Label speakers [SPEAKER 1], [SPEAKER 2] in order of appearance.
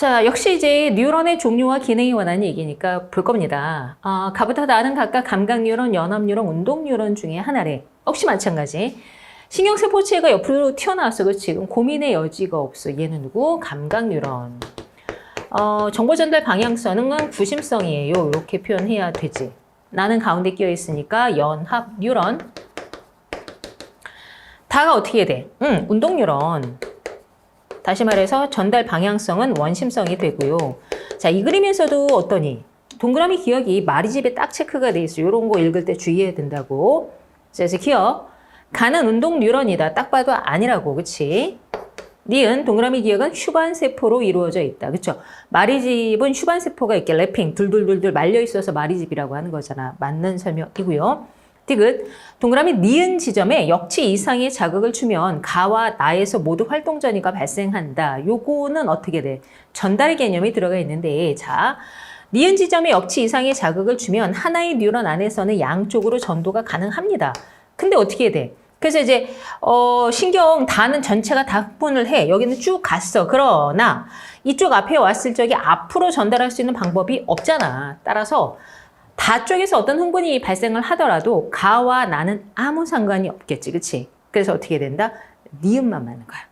[SPEAKER 1] 자, 역시 이제 뉴런의 종류와 기능에 관한 얘기니까 볼 겁니다. 아, 가부터 나는 각각 감각 뉴런, 연합 뉴런, 운동 뉴런 중에 하나래. 역시 마찬가지. 신경세포체가 옆으로 튀어나왔어. 그렇지? 그럼 고민의 여지가 없어. 얘는 누구? 감각 뉴런. 어, 정보 전달 방향성은 구심성이에요. 이렇게 표현해야 되지. 나는 가운데 끼어 있으니까 연합 뉴런. 다가 어떻게 돼? 응, 운동 뉴런. 다시 말해서 전달 방향성은 원심성이 되고요. 자, 이 그림에서도 어떠니? 동그라미 기억이 마리집에 딱 체크가 돼 있어요. 이런 거 읽을 때 주의해야 된다고. 자, 그래서 기억. 가는 운동 뉴런이다. 딱 봐도 아니라고. 그치? 니은 동그라미 기억은 휴반 세포로 이루어져 있다. 그쵸? 마리집은 휴반 세포가 이렇게 랩핑 둘둘둘둘 말려 있어서 마리집이라고 하는 거잖아. 맞는 설명이고요. 디귿 동그라미 니은 지점에 역치 이상의 자극을 주면 가와 나에서 모두 활동 전이가 발생한다. 요거는 어떻게 돼? 전달 개념이 들어가 있는데 자 니은 지점에 역치 이상의 자극을 주면 하나의 뉴런 안에서는 양쪽으로 전도가 가능합니다. 근데 어떻게 돼? 그래서 이제 어, 신경 다는 전체가 다 흑분을 해. 여기는 쭉 갔어. 그러나 이쪽 앞에 왔을 적에 앞으로 전달할 수 있는 방법이 없잖아. 따라서 다 쪽에서 어떤 흥분이 발생을 하더라도 가와 나는 아무 상관이 없겠지. 그치? 그래서 어떻게 된다? 니은만 맞는 거야.